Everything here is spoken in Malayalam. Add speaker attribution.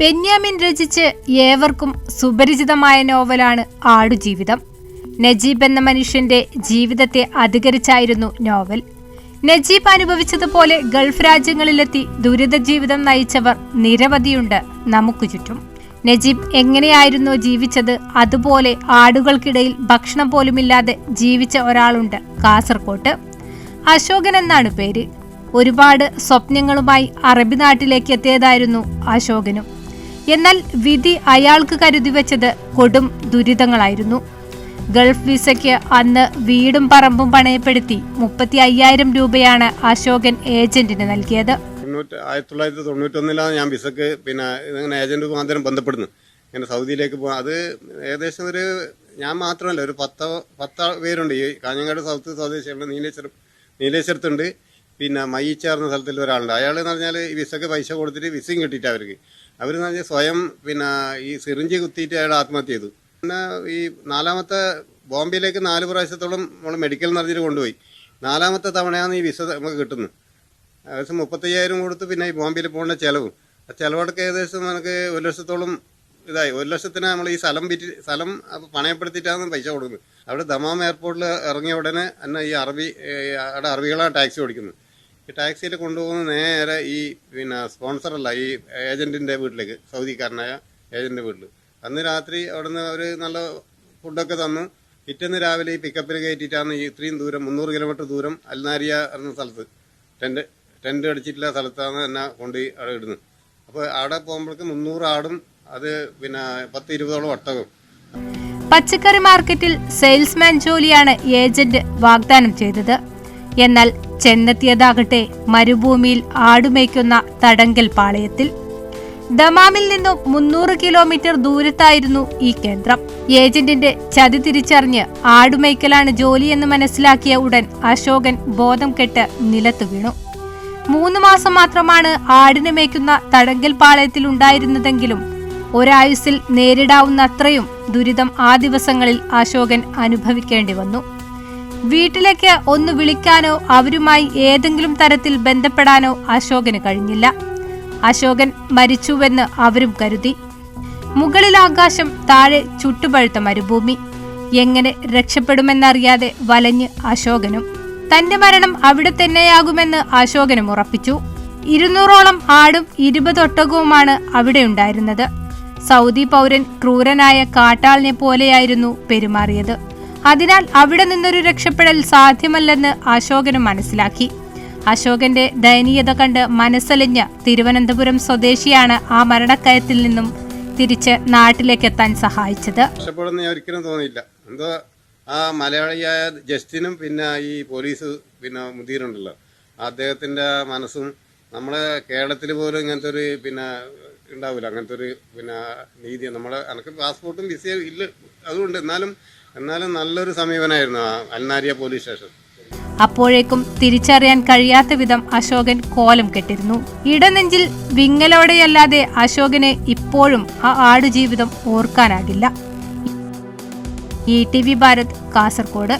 Speaker 1: ബെന്യാമിൻ രചിച്ച് ഏവർക്കും സുപരിചിതമായ നോവലാണ് ആടുജീവിതം നജീബ് എന്ന മനുഷ്യന്റെ ജീവിതത്തെ അധികരിച്ചായിരുന്നു നോവൽ. നജീബ് അനുഭവിച്ചതുപോലെ ഗൾഫ് രാജ്യങ്ങളിലെത്തി ദുരിത ജീവിതം നയിച്ചവർ നിരവധിയുണ്ട് നമുക്ക് ചുറ്റും. നജീബ് എങ്ങനെയായിരുന്നു ജീവിച്ചത്? അതുപോലെ ആടുകൾക്കിടയിൽ ഭക്ഷണം പോലുമില്ലാതെ ജീവിച്ച ഒരാളുണ്ട് കാസർകോട്ട്. അശോകൻ എന്നാണ് പേര്. ഒരുപാട് സ്വപ്നങ്ങളുമായി അറബി നാട്ടിലേക്ക് എത്തിയതായിരുന്നു അശോകനും. എന്നാൽ വിധി അയാൾക്ക് കരുതി വെച്ചത് കൊടും ദുരിതങ്ങളായിരുന്നു. ഗൾഫ് വിസയ്ക്ക് അന്ന് വീടും പറമ്പും പണയപ്പെടുത്തി മുപ്പത്തി അയ്യായിരം രൂപയാണ് അശോകൻ ഏജന്റിന് നൽകിയത്.
Speaker 2: ആയിരത്തി തൊള്ളായിരത്തി ഞാൻ വിസക്ക് പിന്നെ ഇങ്ങനെ ഏജന്റ് മുഖാന്തരം ബന്ധപ്പെടുന്നു. ഇങ്ങനെ സൗദിയിലേക്ക് പോകാം അത് ഏകദേശം ഒരു ഞാൻ മാത്രമല്ല ഒരു പത്ത് പത്ത് പേരുണ്ട്. ഈ കാഞ്ഞങ്ങാട് സൗത്ത് സ്വദേശികളുടെ നീലേശ്വരം നീലേശ്വരത്തുണ്ട്. പിന്നെ മയ്യിച്ചാർന്ന സ്ഥലത്തിൽ ഒരാളുണ്ട്. അയാൾ എന്ന് പറഞ്ഞാൽ വിസക്ക് പൈസ കൊടുത്തിട്ട് വിസയും കിട്ടിയിട്ട് അവർക്ക് അവരെന്ന് പറഞ്ഞാൽ സ്വയം പിന്നെ ഈ സിറിഞ്ച് കുത്തിയിട്ട് അയാൾ ആത്മഹത്യ ചെയ്തു. പിന്നെ ഈ നാലാമത്തെ ബോംബെയിലേക്ക് നാല് പ്രാവശ്യത്തോളം നമ്മൾ മെഡിക്കൽ നടത്തിയിട്ട് കൊണ്ടുപോയി. നാലാമത്തെ തവണയാണ് ഈ വിസ നമുക്ക് കിട്ടുന്നത്. ഏകദേശം മുപ്പത്തയ്യായിരം കൊടുത്ത് പിന്നെ ഈ ബോംബെയിൽ പോകേണ്ട ചിലവ്. ആ ചിലവടക്ക് ഏകദേശം നമുക്ക് ഒരു ലക്ഷത്തോളം ഇതായി. ഒരു ലക്ഷത്തിന് നമ്മൾ ഈ സ്ഥലം വിറ്റ് സ്ഥലം പണയപ്പെടുത്തിയിട്ടാണ് പൈസ കൊടുക്കുന്നത്. അവിടെ ദമാം എയർപോർട്ടിൽ ഇറങ്ങിയ ഉടനെ തന്നെ ഈ അറബി അവിടെ അറബികളാണ് ടാക്സി ഓടിക്കുന്നത്. ഈ ടാക്സിയിൽ കൊണ്ടുപോകുന്ന നേരെ ഈ പിന്നെ സ്പോൺസറല്ല ഈ ഏജന്റിന്റെ വീട്ടിലേക്ക് സൗദിക്കാരനായ ഏജന്റിന്റെ വീട്ടിൽ അന്ന് രാത്രി അവിടുന്ന് ഒരു നല്ല ഫുഡൊക്കെ തന്നു. പിറ്റേന്ന് രാവിലെ ഈ പിക്കപ്പിൽ കയറ്റിയിട്ടാണ് ഈ ഇത്രയും ദൂരം മുന്നൂറ് കിലോമീറ്റർ ദൂരം അൽനാരിയ എന്ന സ്ഥലത്ത്. ടെന്റ് ടെന്റ് അടിച്ചിട്ടുള്ള സ്ഥലത്താണ് എന്നെ കൊണ്ട് അവിടെ ഇടുന്നത്. അപ്പോൾ അവിടെ പോകുമ്പോഴേക്ക് മുന്നൂറ് ആടും അത് പിന്നെ പത്ത് ഇരുപതോളം ഒട്ടകവും.
Speaker 1: പച്ചക്കറി മാർക്കറ്റിൽ സെയിൽസ്മാൻ ജോലിയാണ് ഏജന്റ് വാഗ്ദാനം ചെയ്തത്. എന്നാൽ ചെന്നെത്തിയതാകട്ടെ മരുഭൂമിയിൽ ആടുമേയ്ക്കുന്ന തടങ്കൽ പാളയത്തിൽ. ദമാമിൽ നിന്നും മുന്നൂറ് കിലോമീറ്റർ ദൂരത്തായിരുന്നു ഈ കേന്ദ്രം. ഏജന്റിന്റെ ചതി തിരിച്ചറിഞ്ഞ് ആടുമേയ്ക്കലാണ് ജോലിയെന്ന് മനസ്സിലാക്കിയ ഉടൻ അശോകൻ ബോധം കെട്ട് നിലത്തു വീണു. മൂന്ന് മാസം മാത്രമാണ് ആടിനെ മേയ്ക്കുന്ന തടങ്കൽ പാളയത്തിൽ ഉണ്ടായിരുന്നതെങ്കിലും ഒരായുസിൽ നേരിടാവുന്നത്രയും ദുരിതം ആ ദിവസങ്ങളിൽ അശോകൻ അനുഭവിക്കേണ്ടി വന്നു. വീട്ടിലേക്ക് ഒന്ന് വിളിക്കാനോ അവരുമായി ഏതെങ്കിലും തരത്തിൽ ബന്ധപ്പെടാനോ അശോകന് കഴിഞ്ഞില്ല. അശോകൻ മരിച്ചുവെന്ന് അവരും കരുതി. മുകളിൽ ആകാശം താഴെ ചുട്ടുപഴുത്ത മരുഭൂമി. എങ്ങനെ രക്ഷപ്പെടുമെന്നറിയാതെ വലഞ്ഞ് അശോകനും. തന്റെ മരണം അവിടെ തന്നെയാകുമെന്ന് അശോകനും ഉറപ്പിച്ചു. ഇരുന്നൂറോളം ആടും ഇരുപത് ഒട്ടകവുമാണ് അവിടെ ഉണ്ടായിരുന്നത്. സൗദി പൗരൻ ക്രൂരനായ കാട്ടാളിനെ പോലെയായിരുന്നു പെരുമാറിയത്. അതിനാൽ അവിടെ നിന്നൊരു രക്ഷപ്പെടൽ സാധ്യമല്ലെന്ന് അശോകനും മനസ്സിലാക്കി. അശോകന്റെ ദയനീയത കണ്ട് മനസ്സലിഞ്ഞ തിരുവനന്തപുരം സ്വദേശിയാണ് ആ മരണക്കയത്തിൽ നിന്നും തിരിച്ച് നാട്ടിലേക്ക്
Speaker 2: എത്താൻ സഹായിച്ചത് ഒരിക്കലും തോന്നിയില്ല. എന്തോ ആ മലയാളിയായ ജസ്റ്റിനും പിന്നെ ഈ പോലീസ് പിന്നെ മുതിരുണ്ടല്ലോ. അദ്ദേഹത്തിന്റെ മനസ്സും നമ്മളെ കേരളത്തിൽ പോലും ഇങ്ങനത്തെ ഒരു പിന്നെ ഉണ്ടാവില്ല. അങ്ങനത്തെ ഒരു പിന്നെ നീതി നമ്മളെ എനിക്ക് പാസ്പോർട്ടും വിസയും ഇല്ല. അതുകൊണ്ട് എന്നാലും എന്നാലും നല്ലൊരു സമീപനമായിരുന്നു അൽനാരിയ പോലീസ് സ്റ്റേഷൻ.
Speaker 1: അപ്പോഴേക്കും തിരിച്ചറിയാൻ കഴിയാത്ത വിധം അശോകൻ കോലം കെട്ടിരുന്നു. ഇടനെഞ്ചിൽ വിങ്ങലോടെയല്ലാതെ അശോകന് ഇപ്പോഴും ആ Aadujeevitham ഓർക്കാനാകില്ല. E T V Bharat Kasaragod